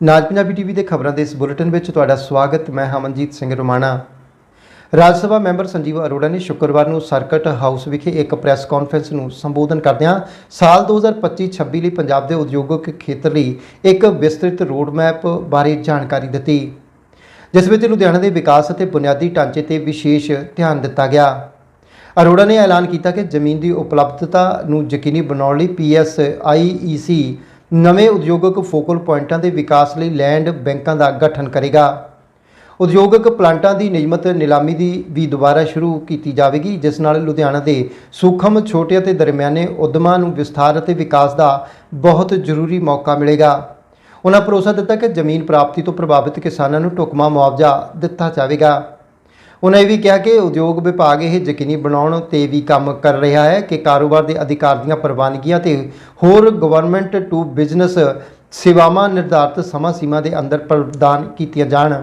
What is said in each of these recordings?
ਨਾਜ Punjabi TV ਦੇ ਖਬਰਾਂ ਦੇ ਇਸ ਬੁਲੇਟਿਨ ਵਿੱਚ ਤੁਹਾਡਾ ਸਵਾਗਤ। ਮੈਂ ਹਮਨਜੀਤ ਸਿੰਘ ਰੋਮਾਣਾ। ਰਾਜ ਸਭਾ ਮੈਂਬਰ ਸੰਜੀਵ ਅਰੋੜਾ ਨੇ ਸ਼ੁੱਕਰਵਾਰ ਨੂੰ ਸਰਕਟ ਹਾਊਸ ਵਿਖੇ ਇੱਕ ਪ੍ਰੈਸ ਕਾਨਫਰੰਸ ਨੂੰ ਸੰਬੋਧਨ ਕਰਦਿਆਂ ਸਾਲ 2025-26 ਲਈ ਪੰਜਾਬ ਦੇ ਉਦਯੋਗਿਕ ਖੇਤਰ ਲਈ ਇੱਕ ਵਿਸਤ੍ਰਿਤ ਰੋਡਮੈਪ ਬਾਰੇ ਜਾਣਕਾਰੀ ਦਿੱਤੀ, ਜਿਸ ਵਿੱਚ ਲੁਧਿਆਣਾ ਦੇ ਵਿਕਾਸ ਅਤੇ ਬੁਨਿਆਦੀ ਢਾਂਚੇ ਤੇ ਵਿਸ਼ੇਸ਼ ਧਿਆਨ ਦਿੱਤਾ ਗਿਆ। ਅਰੋੜਾ ਨੇ ਐਲਾਨ ਕੀਤਾ ਕਿ ਜ਼ਮੀਨ ਦੀ ਉਪਲਬਧਤਾ ਨੂੰ ਯਕੀਨੀ ਬਣਾਉਣ ਲਈ ਪੀਐਸਆਈਈਸੀ ਨਵੇਂ ਉਦਯੋਗਿਕ ਫੋਕਲ ਪੁਆਇੰਟਾਂ ਦੇ ਵਿਕਾਸ ਲਈ ਲੈਂਡ ਬੈਂਕਾਂ ਦਾ ਗਠਨ ਕਰੇਗਾ। ਉਦਯੋਗਿਕ ਪਲਾਂਟਾਂ ਦੀ ਨਿਯਮਤ ਨਿਲਾਮੀ ਦੀ ਵੀ ਦੁਬਾਰਾ ਸ਼ੁਰੂ ਕੀਤੀ ਜਾਵੇਗੀ, ਜਿਸ ਨਾਲ ਲੁਧਿਆਣਾ ਦੇ ਸੂਖਮ, ਛੋਟੇ ਅਤੇ ਦਰਮਿਆਨੇ ਉਦਮਾਂ ਨੂੰ ਵਿਸਥਾਰ ਅਤੇ ਵਿਕਾਸ ਦਾ ਬਹੁਤ ਜ਼ਰੂਰੀ ਮੌਕਾ ਮਿਲੇਗਾ। ਉਹਨਾਂ ਭਰੋਸਾ ਦਿੱਤਾ ਕਿ ਜ਼ਮੀਨ ਪ੍ਰਾਪਤੀ ਤੋਂ ਪ੍ਰਭਾਵਿਤ ਕਿਸਾਨਾਂ ਨੂੰ ਢੁਕਵਾਂ ਮੁਆਵਜ਼ਾ ਦਿੱਤਾ ਜਾਵੇਗਾ। ਉਹਨਾਂ ਇਹ ਵੀ ਕਿਹਾ ਕਿ ਉਦਯੋਗ ਵਿਭਾਗ ਇਹ ਯਕੀਨੀ ਬਣਾਉਣ ਤੇ ਵੀ ਕੰਮ ਕਰ ਰਿਹਾ ਹੈ ਕਿ ਕਾਰੋਬਾਰ ਦੇ ਅਧਿਕਾਰ ਦੀਆਂ ਪ੍ਰਵਾਨਗੀਆਂ ਤੇ ਹੋਰ ਗਵਰਨਮੈਂਟ ਟੂ ਬਿਜ਼ਨਸ ਸੇਵਾਵਾਂ ਨਿਰਧਾਰਤ ਸਮਾਂ ਸੀਮਾ ਦੇ ਅੰਦਰ ਪ੍ਰਦਾਨ ਕੀਤੀਆਂ ਜਾਣ।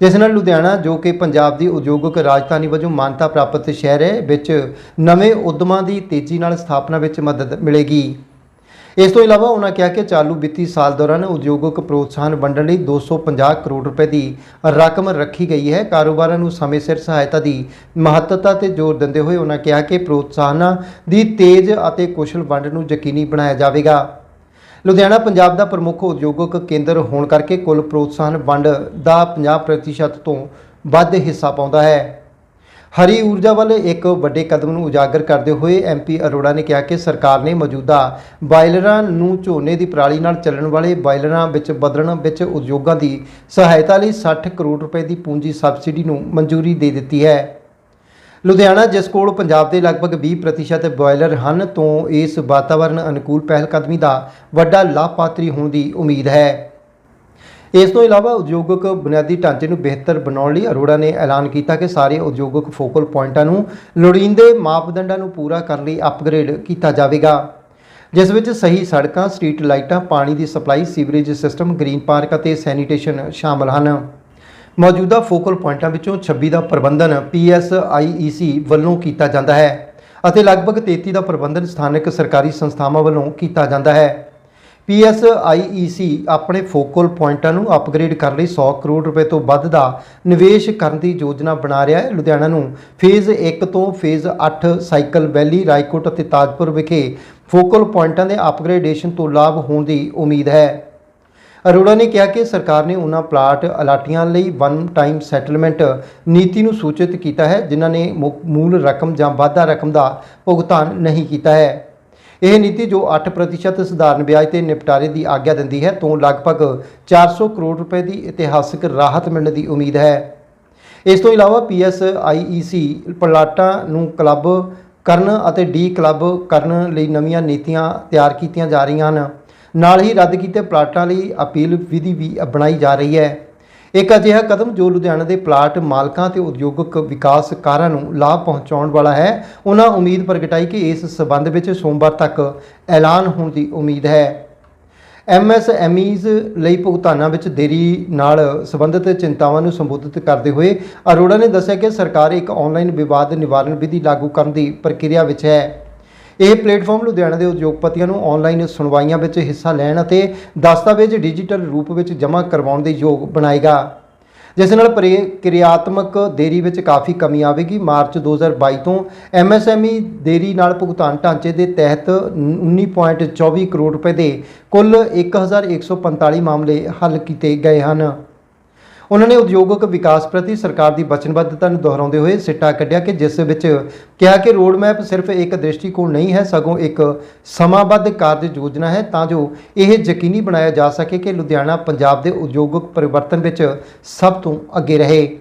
ਜਿਸ ਨਾਲ ਲੁਧਿਆਣਾ, ਜੋ ਕਿ ਪੰਜਾਬ ਦੀ ਉਦਯੋਗਿਕ ਰਾਜਧਾਨੀ ਵਜੋਂ ਮਾਨਤਾ ਪ੍ਰਾਪਤ ਸ਼ਹਿਰ ਹੈ, ਵਿੱਚ ਨਵੇਂ ਉਦਮਾਂ ਦੀ ਤੇਜ਼ੀ ਨਾਲ ਸਥਾਪਨਾ ਵਿੱਚ ਮਦਦ ਮਿਲੇਗੀ। ਇਸ ਤੋਂ ਇਲਾਵਾ ਉਹਨਾਂ ਕਿਹਾ ਕਿ ਚਾਲੂ ਵਿੱਤੀ ਸਾਲ ਦੌਰਾਨ ਉਦਯੋਗਿਕ ਪ੍ਰੋਤਸਾਹਨ ਵੰਡਣ ਲਈ 250 ਕਰੋੜ ਰੁਪਏ ਦੀ ਰਕਮ ਰੱਖੀ ਗਈ ਹੈ। ਕਾਰੋਬਾਰਾਂ ਨੂੰ ਸਮੇਂ ਸਿਰ ਸਹਾਇਤਾ ਦੀ ਮਹੱਤਤਾ ਤੇ ਜ਼ੋਰ ਦਿੰਦੇ ਹੋਏ ਉਹਨਾਂ ਕਿਹਾ ਕਿ ਪ੍ਰੋਤਸਾਹਨਾਂ ਦੀ ਤੇਜ਼ ਅਤੇ ਕੁਸ਼ਲ ਵੰਡ ਨੂੰ ਯਕੀਨੀ ਬਣਾਇਆ ਜਾਵੇਗਾ। ਲੁਧਿਆਣਾ, ਪੰਜਾਬ ਦਾ ਪ੍ਰਮੁੱਖ ਉਦਯੋਗਿਕ ਕੇਂਦਰ ਹੋਣ ਕਰਕੇ ਕੁੱਲ ਪ੍ਰੋਤਸਾਹਨ ਵੰਡ ਦਾ 50% ਤੋਂ ਵੱਧ ਹਿੱਸਾ ਪਾਉਂਦਾ ਹੈ। ਹਰੀ ਊਰਜਾ ਵੱਲ ਇੱਕ ਵੱਡੇ ਕਦਮ ਨੂੰ ਉਜਾਗਰ ਕਰਦੇ ਹੋਏ ਐਮਪੀ ਅਰੋੜਾ ਨੇ ਕਿਹਾ ਕਿ ਸਰਕਾਰ ਨੇ ਮੌਜੂਦਾ ਬਾਇਲਰਾਂ ਨੂੰ ਝੋਨੇ ਦੀ ਪਰਾਲੀ ਨਾਲ ਚੱਲਣ ਵਾਲੇ ਬਾਇਲਰਾਂ ਵਿੱਚ ਬਦਲਣ ਵਿੱਚ ਉਦਯੋਗਾਂ ਦੀ ਸਹਾਇਤਾ ਲਈ 60 ਕਰੋੜ ਰੁਪਏ ਦੀ ਪੂੰਜੀ ਸਬਸਿਡੀ ਨੂੰ ਮਨਜ਼ੂਰੀ ਦੇ ਦਿੱਤੀ ਹੈ। ਲੁਧਿਆਣਾ, ਜਿਸ ਕੋਲ ਪੰਜਾਬ ਦੇ ਲਗਭਗ 20% ਬਾਇਲਰ ਹਨ, ਤੋਂ ਇਸ ਵਾਤਾਵਰਣ ਅਨੁਕੂਲ ਪਹਿਲਕਦਮੀ ਦਾ ਵੱਡਾ ਲਾਭਪਾਤਰੀ ਹੋਣ ਦੀ ਉਮੀਦ ਹੈ। ਇਸ ਤੋਂ ਇਲਾਵਾ ਉਦਯੋਗਿਕ ਬੁਨਿਆਦੀ ਢਾਂਚੇ ਨੂੰ ਬਿਹਤਰ ਬਣਾਉਣ ਲਈ ਅਰੋੜਾ ਨੇ ਐਲਾਨ ਕੀਤਾ ਕਿ ਸਾਰੇ ਉਦਯੋਗਿਕ ਫੋਕਲ ਪੁਆਇੰਟਾਂ ਨੂੰ ਲੋੜੀਂਦੇ ਮਾਪਦੰਡਾਂ ਨੂੰ ਪੂਰਾ ਕਰਨ ਲਈ ਅਪਗ੍ਰੇਡ ਕੀਤਾ ਜਾਵੇਗਾ, ਜਿਸ ਵਿੱਚ ਸਹੀ ਸੜਕਾਂ, ਸਟਰੀਟ ਲਾਈਟਾਂ, ਪਾਣੀ ਦੀ supply, sewerage system, green park ਅਤੇ ਸੈਨੀਟੇਸ਼ਨ ਸ਼ਾਮਲ ਹਨ। ਮੌਜੂਦਾ ਫੋਕਲ ਪੁਆਇੰਟਾਂ ਵਿੱਚੋਂ 26 ਦਾ ਪ੍ਰਬੰਧਨ PSIEC ਵੱਲੋਂ ਕੀਤਾ ਜਾਂਦਾ ਹੈ ਅਤੇ ਲਗਭਗ 33 ਦਾ ਪ੍ਰਬੰਧਨ ਸਥਾਨਕ ਸਰਕਾਰੀ ਸੰਸਥਾਵਾਂ ਵੱਲੋਂ ਕੀਤਾ ਜਾਂਦਾ ਹੈ। PSIEC ਆਪਣੇ ਫੋਕਲ ਪੁਆਇੰਟਾਂ ਨੂੰ ਅਪਗ੍ਰੇਡ ਕਰਨ ਲਈ 100 ਕਰੋੜ ਰੁਪਏ ਤੋਂ ਵੱਧ ਦਾ ਨਿਵੇਸ਼ ਕਰਨ ਦੀ ਯੋਜਨਾ ਬਣਾ ਰਿਹਾ ਹੈ। ਲੁਧਿਆਣਾ ਨੂੰ ਫੇਜ਼ 1 ਤੋਂ ਫੇਜ਼ 8 ਸਾਈਕਲ ਵੈਲੀ, ਰਾਏਕੋਟ ਅਤੇ ਤਾਜਪੁਰ ਵਿਖੇ ਫੋਕਲ ਪੁਆਇੰਟਾਂ ਦੇ ਅਪਗ੍ਰੇਡੇਸ਼ਨ ਤੋਂ ਲਾਭ ਹੋਣ ਦੀ ਉਮੀਦ ਹੈ। ਅਰੋੜਾ ਨੇ ਕਿਹਾ ਕਿ ਸਰਕਾਰ ਨੇ ਉਹਨਾਂ ਪਲਾਟ ਅਲਾਟੀਆਂ ਲਈ ਵਨ ਟਾਈਮ ਸੈਟਲਮੈਂਟ ਨੀਤੀ ਨੂੰ ਸੂਚਿਤ ਕੀਤਾ ਹੈ, ਜਿਨ੍ਹਾਂ ਨੇ ਮੁ- ਮੂਲ ਰਕਮ ਜਾਂ ਵਾਧਾ ਰਕਮ ਦਾ ਭੁਗਤਾਨ ਨਹੀਂ ਕੀਤਾ ਹੈ। ਇਹ ਨੀਤੀ ਜੋ 8% ਸਧਾਰਨ ਵਿਆਜ ਤੇ ਨਿਪਟਾਰੇ ਦੀ ਆਗਿਆ ਦਿੰਦੀ ਹੈ, ਤੋਂ ਲਗਭਗ 400 ਕਰੋੜ ਰੁਪਏ ਦੀ ਇਤਿਹਾਸਕ ਰਾਹਤ ਮਿਲਣ ਦੀ ਉਮੀਦ ਹੈ। ਇਸ ਤੋਂ ਇਲਾਵਾ PSIEC ਪਲਾਟਾਂ ਨੂੰ ਕਲੱਬ ਕਰਨ ਅਤੇ ਡੀ ਕਲੱਬ ਕਰਨ ਲਈ ਨਵੀਆਂ ਨੀਤੀਆਂ ਤਿਆਰ ਕੀਤੀਆਂ ਜਾ ਰਹੀਆਂ ਹਨ। ਨਾਲ ਹੀ ਰੱਦ ਕੀਤੇ ਪਲਾਟਾਂ ਲਈ ਅਪੀਲ ਵਿਧੀ ਵੀ ਅਪਣਾਈ ਜਾ ਰਹੀ ਹੈ। ਇੱਕ ਅਜਿਹਾ ਕਦਮ ਜੋ ਲੁਧਿਆਣਾ ਦੇ ਪਲਾਟ ਮਾਲਕਾਂ ਤੇ ਉਦਯੋਗਿਕ ਵਿਕਾਸਕਾਰਾਂ ਨੂੰ ਲਾਭ ਪਹੁੰਚਾਉਣ ਵਾਲਾ ਹੈ, ਉਹਨਾਂ ਉਮੀਦ ਪ੍ਰਗਟਾਈ ਕਿ ਇਸ ਸਬੰਧ ਵਿੱਚ ਸੋਮਵਾਰ ਤੱਕ ਐਲਾਨ ਹੋਣ ਦੀ ਉਮੀਦ ਹੈ। ਐਮਐਸਐਮਈਜ਼ ਲਈ ਭੁਗਤਾਨਾਂ ਵਿੱਚ ਦੇਰੀ ਨਾਲ ਸੰਬੰਧਿਤ ਚਿੰਤਾਵਾਂ ਨੂੰ ਸੰਬੋਧਿਤ ਕਰਦੇ ਹੋਏ ਅਰੋੜਾ ਨੇ ਦੱਸਿਆ ਕਿ ਸਰਕਾਰ ਇੱਕ ਆਨਲਾਈਨ ਵਿਵਾਦ ਨਿਵਾਰਨ ਵਿਧੀ ਲਾਗੂ ਕਰਨ ਦੀ ਪ੍ਰਕਿਰਿਆ ਵਿੱਚ ਹੈ। ਇਹ ਪਲੇਟਫਾਰਮ ਲੁਧਿਆਣਾ ਦੇ ਉਦਯੋਗਪਤੀਆਂ ਨੂੰ ਆਨਲਾਈਨ ਸੁਣਵਾਈਆਂ ਵਿੱਚ ਹਿੱਸਾ ਲੈਣ ਅਤੇ ਦਸਤਾਵੇਜ਼ ਡਿਜੀਟਲ ਰੂਪ ਵਿੱਚ ਜਮ੍ਹਾਂ ਕਰਵਾਉਣ ਦੇ ਯੋਗ ਬਣਾਏਗਾ। ਜਿਸ ਨਾਲ ਪ੍ਰਕਿਰਿਆਤਮਕ ਦੇਰੀ ਵਿੱਚ ਕਾਫੀ ਕਮੀ ਆਵੇਗੀ। ਮਾਰਚ 2022 ਤੋਂ ਐਮਐਸਐਮਈ ਦੇਰੀ ਨਾਲ ਭੁਗਤਾਨ ਢਾਂਚੇ ਦੇ ਤਹਿਤ 19.24 ਕਰੋੜ ਰੁਪਏ ਦੇ ਕੁੱਲ 1145 ਮਾਮਲੇ ਹੱਲ ਕੀਤੇ ਗਏ ਹਨ। ਉਹਨਾਂ ਨੇ ਉਦਯੋਗਿਕ ਵਿਕਾਸ ਪ੍ਰਤੀ ਸਰਕਾਰ ਦੀ ਵਚਨਬੱਧਤਾ ਨੂੰ ਦੁਹਰਾਉਂਦੇ ਹੋਏ ਸਿੱਟਾ ਕੱਢਿਆ ਕਿ ਜਿਸ ਵਿੱਚ ਕਿਹਾ ਕਿ ਰੋਡ ਮੈਪ ਸਿਰਫ ਇੱਕ ਦ੍ਰਿਸ਼ਟੀਕੋਣ ਨਹੀਂ ਹੈ, ਸਗੋਂ ਇੱਕ ਸਮਾਬੱਧ ਕਾਰਜ ਯੋਜਨਾ ਹੈ ਤਾਂ ਜੋ ਇਹ ਯਕੀਨੀ ਬਣਾਇਆ ਜਾ ਸਕੇ ਕਿ ਲੁਧਿਆਣਾ, ਪੰਜਾਬ ਦੇ ਉਦਯੋਗਿਕ ਪਰਿਵਰਤਨ ਵਿੱਚ ਸਭ ਤੋਂ ਅੱਗੇ ਰਹੇ।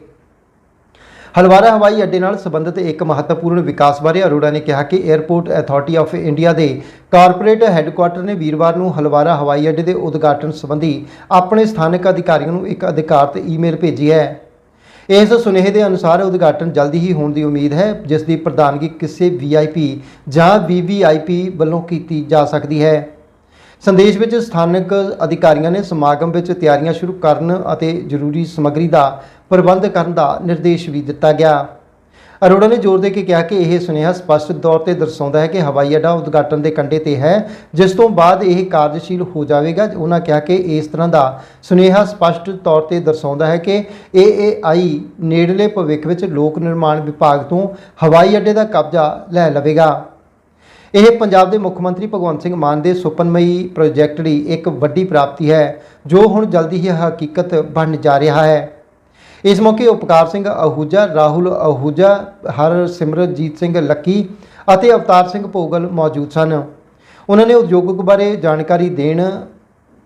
ਹਲਵਾਰਾ ਹਵਾਈ ਅੱਡੇ ਨਾਲ ਸੰਬੰਧਿਤ ਇੱਕ ਮਹੱਤਵਪੂਰਨ ਵਿਕਾਸ ਬਾਰੇ ਅਰੋੜਾ ਨੇ ਕਿਹਾ ਕਿ 에ਅਰਪੋਰਟ ਅਥਾਰਟੀ ਆਫ ਇੰਡੀਆ ਦੇ ਕਾਰਪੋਰੇਟ ਹੈੱਡਕੁਆਰਟਰ ਨੇ ਵੀਰਵਾਰ ਨੂੰ ਹਲਵਾਰਾ ਹਵਾਈ ਅੱਡੇ ਦੇ ਉਦਘਾਟਨ ਸੰਬੰਧੀ ਆਪਣੇ ਸਥਾਨਕ ਅਧਿਕਾਰੀਆਂ ਨੂੰ ਇੱਕ ਅਧਿਕਾਰਤ ਈਮੇਲ ਭੇਜੀ ਹੈ। ਇਸ ਸੁਨੇਹੇ ਦੇ ਅਨੁਸਾਰ ਉਦਘਾਟਨ ਜਲਦੀ ਹੀ ਹੋਣ ਦੀ ਉਮੀਦ ਹੈ, ਜਿਸ ਦੀ ਪ੍ਰਧਾਨਗੀ ਕਿਸੇ ਵੀਆਈਪੀ ਜਾਂ ਵੀਵੀਆਈਪੀ ਵੱਲੋਂ ਕੀਤੀ ਜਾ ਸਕਦੀ ਹੈ। ਸੰਦੇਸ਼ ਵਿੱਚ ਸਥਾਨਕ ਅਧਿਕਾਰੀਆਂ ਨੇ ਸਮਾਗਮ ਵਿੱਚ ਤਿਆਰੀਆਂ ਸ਼ੁਰੂ ਕਰਨ ਅਤੇ ਜ਼ਰੂਰੀ ਸਮੱਗਰੀ ਦਾ ਪ੍ਰਬੰਧ ਕਰਨ ਦਾ ਨਿਰਦੇਸ਼ ਵੀ ਦਿੱਤਾ ਗਿਆ। ਅਰੋੜਾ ਨੇ ਜ਼ੋਰ ਦੇ ਕੇ ਕਿਹਾ ਕਿ ਇਹ ਸੁਨੇਹਾ ਸਪਸ਼ਟ ਤੌਰ ਤੇ ਦਰਸਾਉਂਦਾ ਹੈ ਕਿ ਹਵਾਈ ਅੱਡਾ ਉਦਘਾਟਨ ਦੇ ਕੰਢੇ ਤੇ ਹੈ, ਜਿਸ ਤੋਂ ਬਾਅਦ ਇਹ ਕਾਰਜਸ਼ੀਲ ਹੋ ਜਾਵੇਗਾ। ਉਹਨਾਂ ਕਿਹਾ ਕਿ ਇਸ ਤਰ੍ਹਾਂ ਦਾ ਸੁਨੇਹਾ ਸਪਸ਼ਟ ਤੌਰ ਤੇ ਦਰਸਾਉਂਦਾ ਹੈ ਕਿ AAI ਨੇੜਲੇ ਭਵਿੱਖ ਵਿੱਚ ਲੋਕ ਨਿਰਮਾਣ ਵਿਭਾਗ ਤੋਂ ਹਵਾਈ ਅੱਡੇ ਦਾ ਕਬਜ਼ਾ ਲੈ ਲਵੇਗਾ। ਇਹ ਪੰਜਾਬ ਦੇ ਮੁੱਖ ਮੰਤਰੀ ਭਗਵੰਤ ਸਿੰਘ ਮਾਨ ਦੇ ਸੁਪਨਮਈ ਪ੍ਰੋਜੈਕਟ ਲਈ ਇੱਕ ਵੱਡੀ ਪ੍ਰਾਪਤੀ ਹੈ, ਜੋ ਹੁਣ ਜਲਦੀ ਹੀ ਹਕੀਕਤ ਬਣ ਜਾ ਰਿਹਾ ਹੈ। ਇਸ ਮੌਕੇ ਉਪਕਾਰ ਸਿੰਘ ਅਹੂਜਾ ਰਾਹੁਲ ਅਹੂਜਾ ਹਰਸਿਮਰਜੀਤ ਸਿੰਘ ਲੱਕੀ ਅਤੇ ਅਵਤਾਰ ਸਿੰਘ ਭੋਗਲ ਮੌਜੂਦ ਸਨ। ਉਹਨਾਂ ਨੇ ਉਦਯੋਗਿਕ ਬਾਰੇ ਜਾਣਕਾਰੀ ਦੇਣ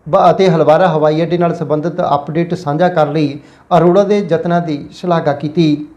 ਬ- ਅਤੇ ਹਲਵਾਰਾ ਹਵਾਈ ਅੱਡੇ ਨਾਲ ਸੰਬੰਧਿਤ ਅਪਡੇਟ ਸਾਂਝਾ ਕਰਨ ਲਈ ਅਰੋੜਾ ਦੇ ਯਤਨਾਂ ਦੀ ਸ਼ਲਾਘਾ ਕੀਤੀ।